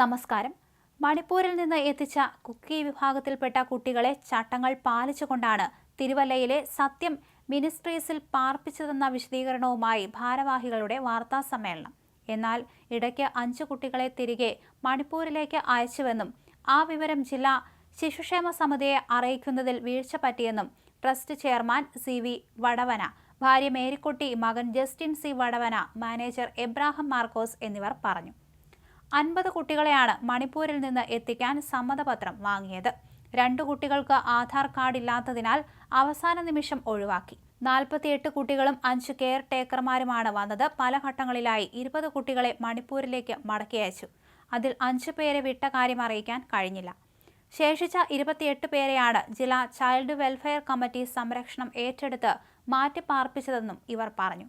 നമസ്കാരം. മണിപ്പൂരിൽ നിന്ന് എത്തിച്ച കുക്കി വിഭാഗത്തിൽപ്പെട്ട കുട്ടികളെ ചട്ടങ്ങൾ പാലിച്ചുകൊണ്ടാണ് തിരുവല്ലയിലെ സത്യം മിനിസ്ട്രീസിൽ പാർപ്പിച്ചതെന്ന വിശദീകരണവുമായി ഭാരവാഹികളുടെ വാർത്താ സമ്മേളനം. എന്നാൽ ഇടയ്ക്ക് അഞ്ചു കുട്ടികളെ തിരികെ മണിപ്പൂരിലേക്ക് അയച്ചുവെന്നും ആ വിവരം ജില്ലാ ശിശുക്ഷേമ സമിതിയെ അറിയിക്കുന്നതിൽ വീഴ്ച പറ്റിയെന്നും trust chairman C V Vadavana ഭാര്യ മേരിക്കുട്ടി മകൻ Justin C Vadavana manager Abraham Markose എന്നിവർ പറഞ്ഞു. അൻപത് കുട്ടികളെയാണ് മണിപ്പൂരിൽ നിന്ന് എത്തിക്കാൻ സമ്മതപത്രം വാങ്ങിയത്. രണ്ടു കുട്ടികൾക്ക് ആധാർ കാർഡ് ഇല്ലാത്തതിനാൽ അവസാന നിമിഷം ഒഴിവാക്കി. നാൽപ്പത്തിയെട്ട് കുട്ടികളും അഞ്ച് കെയർ ടേക്കർമാരുമാണ് വന്നത്. പല ഘട്ടങ്ങളിലായി ഇരുപത് കുട്ടികളെ മണിപ്പൂരിലേക്ക് മടക്കി അയച്ചു. അതിൽ അഞ്ച് പേരെ വിട്ട കാര്യം അറിയിക്കാൻ കഴിഞ്ഞില്ല. ശേഷിച്ച ഇരുപത്തിയെട്ട് പേരെയാണ് ജില്ലാ ചൈൽഡ് വെൽഫെയർ കമ്മിറ്റി സംരക്ഷണം ഏറ്റെടുത്ത് മാറ്റിപ്പാർപ്പിച്ചതെന്നും ഇവർ പറഞ്ഞു.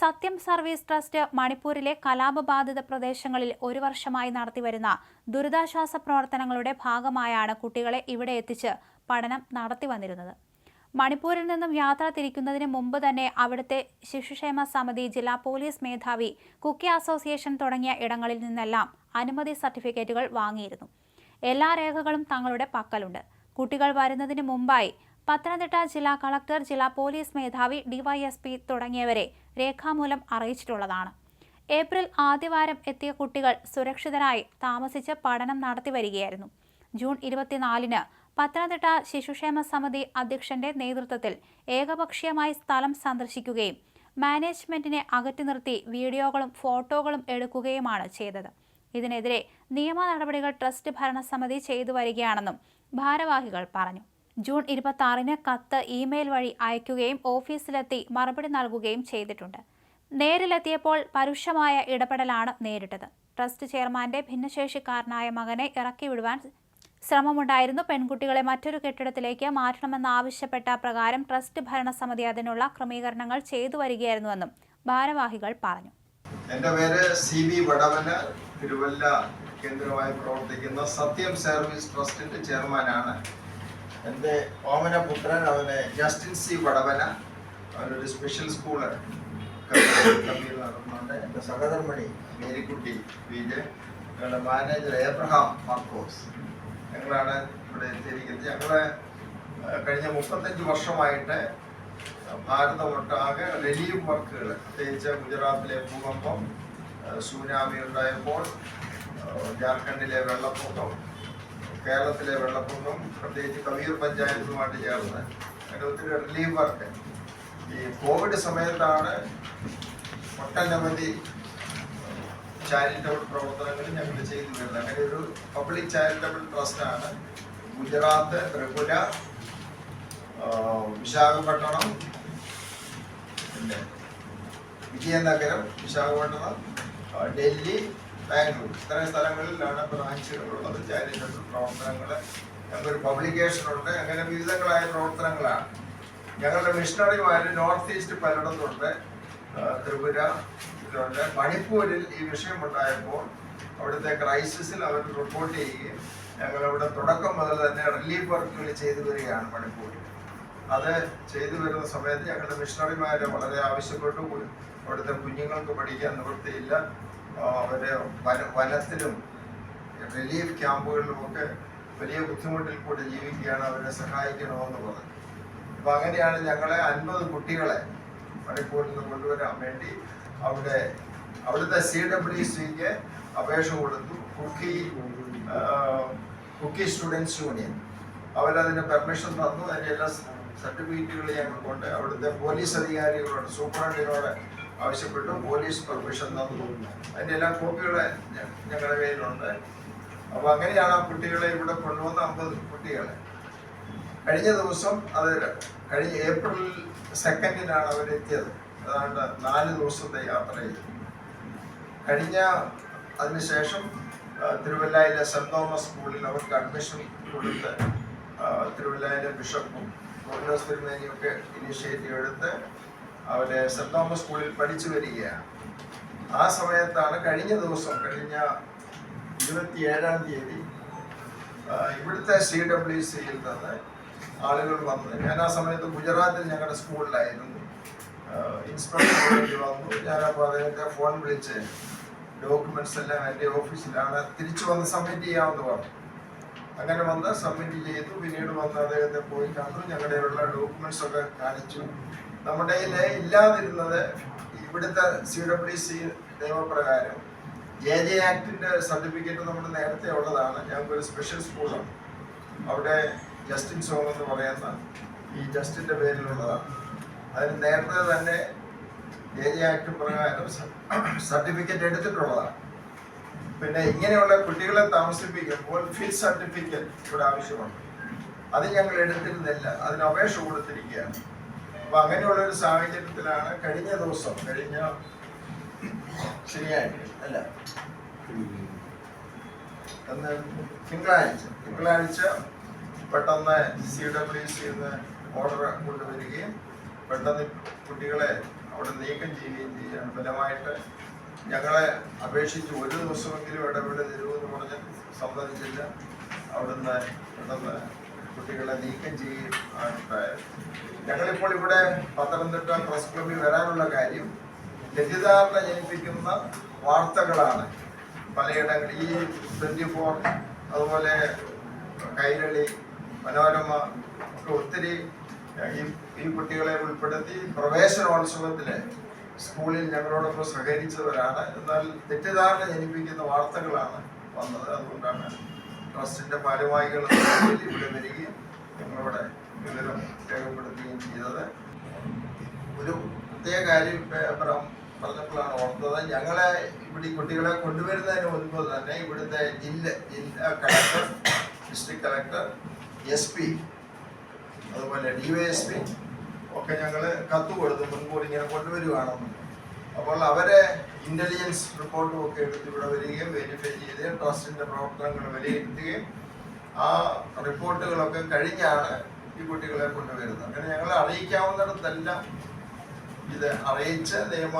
സത്യം സർവീസ് ട്രസ്റ്റ് മണിപ്പൂരിലെ കലാപബാധിത പ്രദേശങ്ങളിൽ ഒരു വർഷമായി നടത്തിവരുന്ന ദുരിതാശ്വാസ പ്രവർത്തനങ്ങളുടെ ഭാഗമായാണ് കുട്ടികളെ ഇവിടെ എത്തിച്ച് പഠനം നടത്തി വന്നിരുന്നത്. മണിപ്പൂരിൽ നിന്നും യാത്ര തിരിക്കുന്നതിന് മുമ്പ് തന്നെ അവിടുത്തെ ശിശുക്ഷേമ സമിതി ജില്ലാ പോലീസ് മേധാവി കുക്കി അസോസിയേഷൻ തുടങ്ങിയ ഇടങ്ങളിൽ നിന്നെല്ലാം അനുമതി സർട്ടിഫിക്കറ്റുകൾ വാങ്ങിയിരുന്നു. എല്ലാ രേഖകളും തങ്ങളുടെ പക്കലുണ്ട്. കുട്ടികൾ വരുന്നതിന് മുമ്പായി പത്തനംതിട്ട ജില്ലാ കളക്ടർ ജില്ലാ പോലീസ് മേധാവി ഡിവൈഎസ്പി തുടങ്ങിയവരെ രേഖാമൂലം അറിയിച്ചിട്ടുള്ളതാണ്. ഏപ്രിൽ ആദ്യവാരം എത്തിയ കുട്ടികൾ സുരക്ഷിതരായി താമസിച്ച് പഠനം നടത്തി വരികയായിരുന്നു. ജൂൺ ഇരുപത്തിനാലിന് പത്തനംതിട്ട ശിശുക്ഷേമ സമിതി അധ്യക്ഷന്റെ നേതൃത്വത്തിൽ ഏകപക്ഷീയമായി സ്ഥലം സന്ദർശിക്കുകയും മാനേജ്മെന്റിനെ അകറ്റി നിർത്തി വീഡിയോകളും ഫോട്ടോകളും എടുക്കുകയുമാണ് ചെയ്തത്. ഇതിനെതിരെ നിയമ നടപടികൾ ട്രസ്റ്റ് ഭരണസമിതി ചെയ്തു വരികയാണെന്നും ഭാരവാഹികൾ പറഞ്ഞു. ജൂൺ ഇരുപത്തി കത്ത് ഇമെയിൽ വഴി അയക്കുകയും ഓഫീസിലെത്തി മറുപടി നൽകുകയും ചെയ്തിട്ടുണ്ട്. നേരിലെത്തിയപ്പോൾ പരുഷമായ ഇടപെടലാണ് നേരിട്ടത്. ട്രസ്റ്റ് ചെയർമാന്റെ ഭിന്നശേഷിക്കാരനായ മകനെ ഇറക്കി വിടുവാൻ ശ്രമമുണ്ടായിരുന്നു. പെൺകുട്ടികളെ മറ്റൊരു കെട്ടിടത്തിലേക്ക് മാറ്റണമെന്നാവശ്യപ്പെട്ട പ്രകാരം ട്രസ്റ്റ് ഭരണസമിതി അതിനുള്ള ക്രമീകരണങ്ങൾ ചെയ്തു വരികയായിരുന്നുവെന്നും ഭാരവാഹികൾ പറഞ്ഞു. എന്റെ പേര് സി വി വടവന് തിരുവല്ല കേന്ദ്രമായി പ്രവർത്തിക്കുന്ന സത്യം സർവീസ് ട്രസ്റ്റിന്റെ ചെയർമാനാണ് എന്റെ ഓമന പുത്രൻ അവന് ജസ്റ്റിൻ സി വടവന അവനൊരു സ്പെഷ്യൽ സ്കൂൾ കമ്മിയിൽ നടത്തുന്നുണ്ട് എന്റെ സഹധർമ്മിണി മേരിക്കുട്ടി വീട് ഞങ്ങളുടെ മാനേജർ ഏബ്രഹാം മാർക്കോസ്. ഞങ്ങളാണ് ഇവിടെ എത്തിയിരിക്കുന്നത്. ഞങ്ങൾ കഴിഞ്ഞ മുപ്പത്തഞ്ച് വർഷമായിട്ട് ഭാരതമൊട്ടാകെ റിലീഫ് വർക്കുകൾ. പ്രത്യേകിച്ച് ഗുജറാത്തിലെ ഭൂകമ്പം സുനാമി ഉണ്ടായപ്പോൾ ജാർഖണ്ഡിലെ വെള്ളപ്പൊക്കം കേരളത്തിലെ വെള്ളപ്പൊക്കം പ്രത്യേകിച്ച് കവിയൂർ പഞ്ചായത്തുമായിട്ട് ചേർന്ന് അങ്ങനെ ഒത്തിരി റിലീഫ് വർക്ക് ഈ കോവിഡ് സമയത്താണ് ഒട്ടനവധി ചാരിറ്റബിൾ പ്രവർത്തനങ്ങൾ ഞങ്ങൾ ചെയ്തു വരുന്നത്. അങ്ങനെ ഒരു പബ്ലിക് ചാരിറ്റബിൾ ട്രസ്റ്റാണ് ഗുജറാത്ത് ത്രിപുര വിശാഖപട്ടണം പിന്നെ വിജയനഗരം വിശാഖപട്ടണം ഡൽഹി ബാംഗ്ലൂർ. ഇത്രയും സ്ഥലങ്ങളിലാണ് ബ്രാഞ്ചുകളുള്ളത് ചാരിറ്റബിൾ പ്രവർത്തനങ്ങൾ ഞങ്ങൾക്കൊരു പബ്ലിക്കേഷൻ ഉണ്ട്. അങ്ങനെ വിവിധങ്ങളായ പ്രവർത്തനങ്ങളാണ്. ഞങ്ങളുടെ മിഷണറിമാർ നോർത്ത് ഈസ്റ്റ് പലയിടത്തുണ്ട്. ത്രിപുര ഇതിലുണ്ട്. മണിപ്പൂരിൽ ഈ വിഷയമുണ്ടായപ്പോൾ അവിടുത്തെ ക്രൈസിസിൽ അവർ റിപ്പോർട്ട് ചെയ്യുകയും ഞങ്ങളവിടെ തുടക്കം മുതൽ തന്നെ റിലീഫ് വർക്കുകൾ ചെയ്തു വരികയാണ് മണിപ്പൂരിൽ. അത് ചെയ്തു വരുന്ന സമയത്ത് ഞങ്ങളുടെ മിഷണറിമാരെ വളരെ ആവശ്യപ്പെട്ടു. അവിടുത്തെ കുഞ്ഞുങ്ങൾക്ക് പഠിക്കാൻ നിവൃത്തിയില്ല. വന വനത്തിലും റിലീഫ് ക്യാമ്പുകളിലുമൊക്കെ വലിയ ബുദ്ധിമുട്ടിൽ കൂടി ജീവിക്കുകയാണ് അവരെ സഹായിക്കണമെന്ന് പറഞ്ഞു. അപ്പൊ അങ്ങനെയാണ് ഞങ്ങളെ അൻപത് കുട്ടികളെ മണിപ്പൂരിൽ നിന്ന് കൊണ്ടുവരാൻ വേണ്ടി അവിടെ അവിടുത്തെ സി ഡബ്ല്യു സിക്ക് അപേക്ഷ കൊടുത്തു. Kuki Kuki students union. അവരതിന് പെർമിഷൻ തന്നു. അതിന്റെ എല്ലാ സർട്ടിഫിക്കറ്റുകൾ കൊണ്ട് അവിടുത്തെ പോലീസ് അധികാരികളോട് സൂപ്രണ്ടിനോട് ആവശ്യപ്പെട്ടു. പോലീസ് പെർമിഷൻ തന്നു. അതിന്റെ എല്ലാ കോപ്പികൾ ഞങ്ങളുടെ കയ്യിലുണ്ട്. അപ്പോൾ അങ്ങനെയാണ് ആ കുട്ടികളെ ഇവിടെ കൊണ്ടുവന്ന അമ്പത് കുട്ടികളെ. കഴിഞ്ഞ ദിവസം അത് കഴിഞ്ഞ ഏപ്രിൽ സെക്കൻഡിനാണ് അവരെത്തിയത്. ഏതാണ്ട് നാല് ദിവസത്തെ യാത്രയിൽ. കഴിഞ്ഞ അതിനുശേഷം തിരുവല്ലായിലെ സെന്റ് തോമസ് സ്കൂളിൽ അവർക്ക് അഡ്മിഷൻ കൊടുത്ത് തിരുവല്ലായിലെ ബിഷപ്പും കോൺഗ്രസ് തിരുമേനിയൊക്കെ ഇനിഷ്യേറ്റീവ് എടുത്ത് അവരെ സെന്റ് തോമസ് സ്കൂളിൽ പഠിച്ചു വരികയാണ്. ആ സമയത്താണ് കഴിഞ്ഞ ദിവസം കഴിഞ്ഞ ഇരുപത്തിയേഴാം തീയതി ഇവിടുത്തെ സി ഡബ്ല്യു സിയിൽ നിന്ന് ആളുകൾ വന്ന് ഞാൻ ആ സമയത്ത് ഗുജറാത്തിൽ ഞങ്ങളുടെ സ്കൂളിലായിരുന്നു. ഇൻസ്പെക്ടർ വന്നു. ഞാനപ്പോൾ അദ്ദേഹത്തെ ഫോൺ വിളിച്ച് ഡോക്യുമെന്റ്സ് എല്ലാം എന്റെ ഓഫീസിലാണ്. തിരിച്ചു വന്ന് സബ്മിറ്റ് ചെയ്യാമെന്ന് പറഞ്ഞു. അങ്ങനെ വന്ന് സബ്മിറ്റ് ചെയ്തു. പിന്നീട് വന്ന് അദ്ദേഹത്തെ പോയി കണ്ടു. ഞങ്ങളുടെ ഉള്ള ഡോക്യുമെന്റ്സ് ഒക്കെ കാണിച്ചു. നമ്മുടെ ഇല്ലാതിരുന്നത് ഇവിടുത്തെ സി ഡബ്ല്യു സി നിയമപ്രകാരം ജെ ജെ ആക്ടിന്റെ സർട്ടിഫിക്കറ്റ് നമ്മൾ നേരത്തെ ഉള്ളതാണ്. ഞങ്ങൾക്ക് ഒരു സ്പെഷ്യൽ സ്കൂളാണ് അവിടെ ജസ്റ്റിൻ സോങ് എന്ന് പറയുന്ന ഈ ജസ്റ്റിന്റെ പേരിലുള്ളതാണ്. അതിന് നേരത്തെ തന്നെ ജെ ജെ ആക്ട് പ്രകാരം സർട്ടിഫിക്കറ്റ് എടുത്തിട്ടുള്ളതാണ്. പിന്നെ ഇങ്ങനെയുള്ള കുട്ടികളെ താമസിപ്പിക്കുമ്പോൾ ഫിൽ സർട്ടിഫിക്കറ്റ് ഇവിടെ ആവശ്യമുണ്ട്. അത് ഞങ്ങൾ എടുത്തിരുന്നില്ല. അതിന് അപേക്ഷ കൊടുത്തിരിക്കുകയാണ്. അപ്പൊ അങ്ങനെയുള്ള ഒരു സാഹചര്യത്തിലാണ് കഴിഞ്ഞ ദിവസം കഴിഞ്ഞ ശനിയാഴ്ച അല്ല അന്ന് തിങ്കളാഴ്ച തിങ്കളാഴ്ച പെട്ടെന്ന് സി ഡബ്ല്യു സിന്ന് ഓർഡർ കൊണ്ടുവരികയും പെട്ടെന്ന് കുട്ടികളെ അവിടെ നീക്കം ചെയ്യുകയും ചെയ്യുകയാണ് ഫലമായിട്ട് ഞങ്ങളെ അപേക്ഷിച്ച് ഒരു ദിവസമെങ്കിലും ഇടപെടൽ തരുമെന്ന് പറഞ്ഞ് സമ്മതിച്ചില്ല. അവിടുന്ന് പെട്ടെന്ന് കുട്ടികളെ നീക്കം ആണ് ഞങ്ങളിപ്പോൾ ഇവിടെ പത്തനംതിട്ട പ്രസ് ക്ലബിൽ വരാനുള്ള കാര്യം തെറ്റിദ്ധാരണ ജനിപ്പിക്കുന്ന വാർത്തകളാണ്. പലയിടങ്ങളിൽ ഈ ട്വന്റി ഫോർ അതുപോലെ കൈരളി മനോരമ ഒക്കെ ഒത്തിരി ഈ ഈ കുട്ടികളെ ഉൾപ്പെടുത്തി പ്രവേശനോത്സവത്തിൽ സ്കൂളിൽ ഞങ്ങളോടൊപ്പം സഹകരിച്ചവരാണ്. എന്നാൽ തെറ്റിദ്ധാരണ ജനിപ്പിക്കുന്ന വാർത്തകളാണ് വന്നത്. അതുകൊണ്ടാണ് ട്രസ്റ്റിന്റെ ഭാരവാഹികൾ ഇവിടെ വരികയും ഞങ്ങളിവിടെ വിവരം രേഖപ്പെടുത്തുകയും ചെയ്തത്. ഒരു പ്രത്യേക കാര്യം പറഞ്ഞപ്പോഴാണ് ഓർത്തത്. ഞങ്ങളെ ഇവിടെ കുട്ടികളെ കൊണ്ടുവരുന്നതിന് മുൻപ് തന്നെ ഇവിടുത്തെ ജില്ല ജില്ലാ collector district collector S P അതുപോലെ ഡി വൈ എസ് പി ഒക്കെ ഞങ്ങൾ കത്ത് കൊടുത്തു മുൻകൂർ ഇങ്ങനെ കൊണ്ടുവരികയാണെന്ന് അപ്പോൾ അവരെ ഇന്റലിജൻസ് റിപ്പോർട്ടും ഒക്കെ എടുത്ത് ഇവിടെ വരികയും വെരിഫൈ ചെയ്ത് ട്രസ്റ്റിന്റെ പ്രവർത്തനങ്ങൾ വിലയിരുത്തുകയും ആ റിപ്പോർട്ടുകളൊക്കെ കഴിഞ്ഞാണ് ഈ കുട്ടികളെ കൊണ്ടുവരുന്നത്. അങ്ങനെ ഞങ്ങളെ അറിയിക്കാവുന്നിടത്തെല്ലാം ഇത് അറിയിച്ച് നിയമ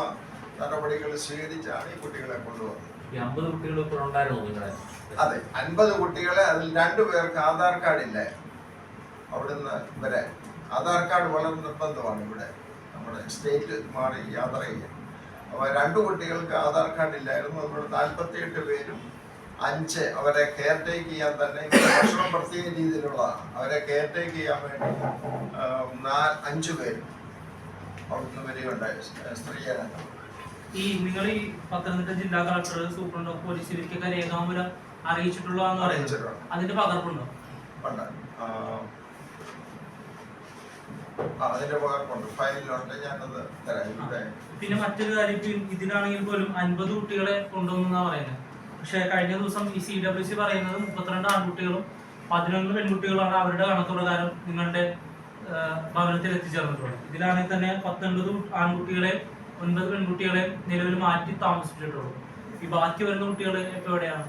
നടപടികൾ സ്വീകരിച്ചാണ് ഈ കുട്ടികളെ കൊണ്ടുവന്നത്. അതെ അൻപത് കുട്ടികളെ അതിൽ രണ്ടു പേർക്ക് ആധാർ കാർഡ് ഇല്ലേ. അവിടുന്ന് വരെ ആധാർ കാർഡ് വളരെ നിർബന്ധമാണ് ഇവിടെ. നമ്മുടെ സ്റ്റേറ്റ് മാറി യാത്ര ചെയ്യാൻ. അപ്പോൾ രണ്ട് കുട്ടികൾക്ക് ആധാർ കാർഡ് ഇല്ലായിരുന്നു. അതുകൊണ്ട് നാൽപ്പത്തിയെട്ട് പേരും അഞ്ച് അവരെ കെയർ ടേക്ക് ചെയ്യാൻ തന്നെ ഭക്ഷണം പ്രത്യേക രീതിയിലുള്ളതാണ്. അവരെ കെയർ ടേക്ക് ചെയ്യാൻ വേണ്ടി നാല് അഞ്ചു പേരും അവിടുന്ന് വരികയുണ്ടായി. സ്ത്രീജനങ്ങൾ ഈ നിങ്ങൾ ഈ പത്തനംതിട്ട ജില്ലാ കളക്ടർ സൂപ്രണ്ട് പോലീസ് ഇവർക്കൊക്കെ രേഖാമൂലം അറിയിച്ചിട്ടുള്ള അതിന്റെ പകർപ്പുണ്ടോ? ഉണ്ട്. അതിന്റെ പകർപ്പുണ്ട് ഫയലിലുണ്ട് ഞാനത് തരാം. ഇവിടെ പിന്നെ മറ്റൊരു കാര്യം ഇപ്പൊ ഇതിലാണെങ്കിൽ പോലും അൻപത് കുട്ടികളെ കൊണ്ടുവന്നാ പറയുന്നത് പക്ഷെ കഴിഞ്ഞ ദിവസം ഈ സി ഡബ്ല്യു സി പറയുന്നത് മുപ്പത്തിരണ്ട് ആൺകുട്ടികളും പതിനൊന്ന് പെൺകുട്ടികളാണ് അവരുടെ കണക്ക് പ്രകാരം നിങ്ങളുടെ ഭവനത്തിൽ എത്തിച്ചേർന്നിട്ടുള്ളത്. ഇതിലാണെങ്കിൽ തന്നെ പത്തൊൻപത് ആൺകുട്ടികളെ ഒൻപത് പെൺകുട്ടികളെ നിലവിൽ മാറ്റി താമസിച്ചിട്ടുള്ളൂ ഈ ബാക്കി വരുന്ന കുട്ടികൾ ഇപ്പൊ എവിടെയാണ്?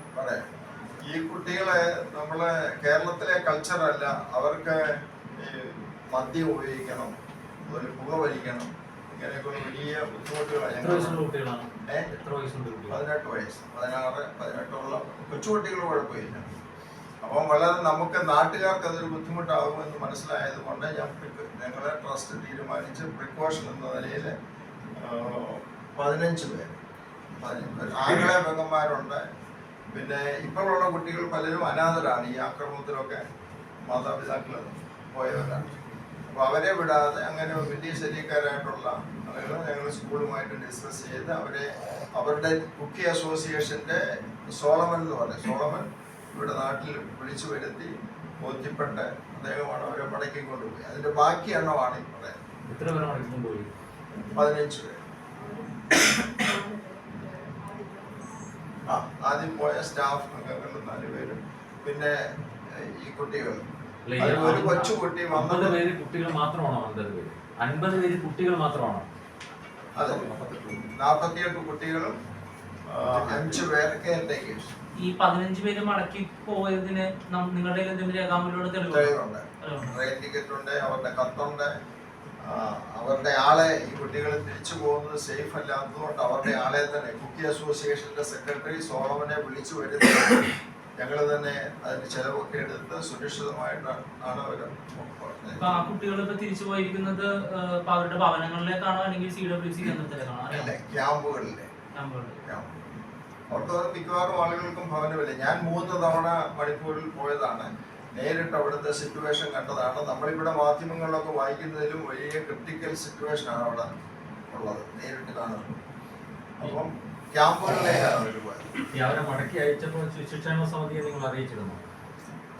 ഈ കുട്ടികളെ നമ്മളെ കേരളത്തിലെ കൾച്ചറല്ല അവർക്ക് മദ്യം ഉപയോഗിക്കണം ഒരു പുക വലിക്കണം ഇങ്ങനെയൊക്കെ വലിയ ബുദ്ധിമുട്ടുകളാണ് കുട്ടികൾ? പതിനെട്ട് വയസ്സ് പതിനാറ് പതിനെട്ടുള്ള കൊച്ചുകുട്ടികൾ കുഴപ്പമില്ല. അപ്പം വളരെ നമുക്ക് നാട്ടുകാർക്ക് അതൊരു ബുദ്ധിമുട്ടാകുമെന്ന് മനസ്സിലായത് കൊണ്ട് ഞാൻ ഞങ്ങളെ ട്രസ്റ്റ് തീരുമാനിച്ച് പ്രിക്കോഷൻ എന്ന നിലയിൽ പതിനഞ്ച് പേര്. പേര്. പെങ്ങന്മാരുണ്ട്. പിന്നെ ഇപ്പോഴുള്ള കുട്ടികൾ പലരും അനാഥരാണ്. ഈ ആക്രമണത്തിലൊക്കെ മാതാപിതാക്കൾ പോയവരാണ്. അപ്പോൾ അവരെ വിടാതെ അങ്ങനെ വലിയ ശരീരക്കാരായിട്ടുള്ള ആളുകൾ ഞങ്ങൾ സ്കൂളുമായിട്ട് ഡിസ്കസ് ചെയ്ത് അവരെ അവരുടെ കുക്കി അസോസിയേഷന്റെ സോളമൻ എന്ന് പറയും. സോളമൻ ഇവിടെ നാട്ടിൽ വിളിച്ചു വരുത്തി ബോധ്യപ്പെട്ട് അദ്ദേഹമാണ് അവരെ പടക്കി കൊണ്ടുപോയി. അതിന്റെ ബാക്കി എണ്ണമാണ് ഈ പറയുന്നത്. പതിനഞ്ച് പേര്. ആ ആദ്യം പോയ സ്റ്റാഫ് അംഗങ്ങൾ നാല് പേരും. പിന്നെ ഈ കുട്ടികൾ. ഒരു അമ്പത് കൊച്ചു കുട്ടി അമ്പത് പേര് കുട്ടികൾ മാത്രമാണോ അമ്പത് പേര്? അൻപത് പേര് കുട്ടികൾ മാത്രമാണോ? അതെ. നാൽപ്പത്തിയെട്ട് കുട്ടികളും അഞ്ച് പേർ ഈ പതിനഞ്ച് പേര് മടക്കി പോയതിന് നിങ്ങളുടെ എന്തെങ്കിലും രേഖാമൂലമുള്ള തെളിവുണ്ട്? ട്രെയിൻ ടിക്കറ്റ് ഉണ്ട് അവരുടെ കത്തുണ്ട്. അവരുടെ ആളെ ഈ കുട്ടികൾ തിരിച്ചു പോകുന്നത് സേഫ് അല്ലാത്തതുകൊണ്ട് അവരുടെ ആളെ തന്നെ കുക്കി അസോസിയേഷന്റെ സെക്രട്ടറി സോളമനെ വിളിച്ചു വരുത്തി ഞങ്ങൾ തന്നെ അതിന് ചെലവൊക്കെ എടുത്ത് സുരക്ഷിതമായിട്ടാണ് അവർ ആ കുട്ടികൾ ഇപ്പൊ തിരിച്ചു പോയിരിക്കുന്നത് അവരുടെ ഭവനങ്ങളിലേക്കാണോ അല്ലെങ്കിൽ സി ഡബ്ല്യു സി കേന്ദ്രത്തിലേക്കാണോ? അല്ല? ക്യാമ്പുകളിലെ. അവർക്ക് മിക്കവാറും ആളുകൾക്കും ഭവനമില്ല. ഞാൻ മൂന്ന് തവണ മണിപ്പൂരിൽ പോയതാണ്. നേരിട്ട് അവിടുത്തെ സിറ്റുവേഷൻ കണ്ടതാണ്. നമ്മളിവിടെ മാധ്യമങ്ങളിലൊക്കെ വായിക്കുന്നതിലും വലിയ ക്രിട്ടിക്കൽ സിറ്റുവേഷൻ ആണ് അവിടെ ഉള്ളത്. നേരിട്ട് കാണുന്നത്. അപ്പം ക്യാമ്പുകളിലേക്കാണ് അവർ പോയത് ഈ അവരെ മടക്കി അയച്ചപ്പോൾ ശിശുക്ഷേമ സമിതിയെ നിങ്ങൾ അറിയിച്ചിരുന്നു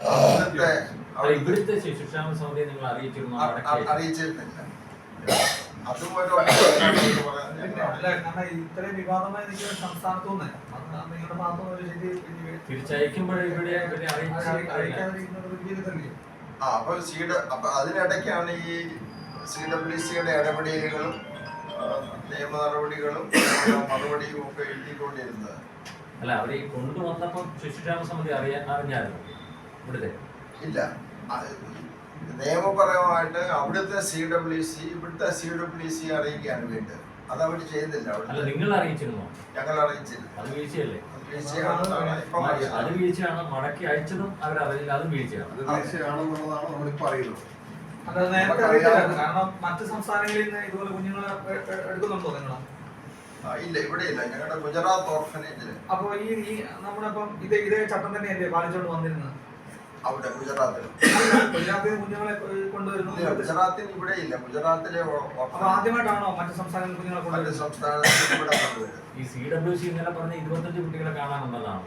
അവിടുത്തെ അല്ല, ഇവിടുത്തെ ശിശുക്ഷേമ സമിതിയെ നിങ്ങൾ അറിയിച്ചിരുന്നു അ- മടക്കി അ- അയച്ചത്? അറിയിച്ചിരുന്നില്ല അതുപോലെ പറയാൻ പിന്നെ അല്ല കാരണം ഇത്രയും വിവാദമായി നിൽക്കുന്ന സംസ്ഥാനത്തു നിന്ന് അത് നിങ്ങളുടെ ഭാഗത്തുനിന്ന് ഒരു ശരി ഒരു തിരിച്ചയക്കുമ്പോൾ ഇവിടെ ഇവിടെ അറിയിച്ച് അറിയി- അറിയില്ല. അറിയിക്കാതിരിക്കുന്നത് ഒരു ജീവിതമല്ലേ ആ അപ്പോൾ സി ഡ അപ്പൊ അതിനിടയ്ക്കാണ് ഈ സി ഡബ്ല്യു സിയുടെ ഇടപെടലുകളും നിയമ നടപടികളും മറുപടിയും ഒക്കെ എഴുതിക്കൊണ്ടിരുന്നത്. അല്ല അവർ ഈ കൊണ്ടുവന്നപ്പം ശിശുക്ഷേമ സമിതി അറിയാൻ അറിഞ്ഞായിരുന്നു? ഇവിടുത്തെ? ഇല്ല. നിയമപരമായിട്ട് അവിടുത്തെ സി ഡബ്ല്യു സി ഇവിടുത്തെ സി ഡബ്ല്യു സി അറിയിക്കുകയാണ് വേണ്ടത്. അത് അവർ ചെയ്തില്ല അല്ല നിങ്ങൾ അറിയിച്ചിരുന്നോ? ഞങ്ങൾ അറിയിച്ചില്ല അത് വീഴ്ചയല്ലേ? അത്. വീഴ്ചയാണ്. മടക്കി അയച്ചതും അവർ അറിയില്ല അതും വീഴ്ചയാണ്. അത് വീഴ്ചയാണെന്നുള്ളതാണ് നമ്മളിപ്പോ അറിയുന്നത്. അത് നേരത്തെ അറിയില്ലായിരുന്നു കാരണം മറ്റ് സംസ്ഥാനങ്ങളിൽ നിന്ന് ഇതുപോലെ കുഞ്ഞുങ്ങളെ എടുക്കുന്നുണ്ടോ നിങ്ങൾ ഇല്ല ഇവിടെ ഇല്ല. ഞങ്ങളുടെ ഗുജറാത്ത് ഓർഫനേജിൽ. അപ്പൊ ഈ ഈ നമ്മളിപ്പം ഇതേ ഇതേ ചട്ടം തന്നെയല്ലേ പാലിച്ചോണ്ട് വന്നിരുന്നത്? അവിടെ ഗുജറാത്തിൽ ഗുജറാത്തിൽ കുഞ്ഞുങ്ങളെ കൊണ്ടുവരുന്നു? ഗുജറാത്തിൽ ഇവിടെ ഇല്ല. ഗുജറാത്തിലെ ആദ്യമായിട്ടാണോ മറ്റു സംസ്ഥാനങ്ങളിൽ കുഞ്ഞുങ്ങളെ കൊണ്ടുവരുന്നത്? സംസ്ഥാനത്തിൽ ഇവിടെ കൊണ്ടുവരുന്നത്. ഈ സി ഡബ്ല്യു സി ഇന്നലെ പറഞ്ഞ ഇരുപത്തഞ്ച് കുട്ടികളെ കാണാനുള്ളതാണ്.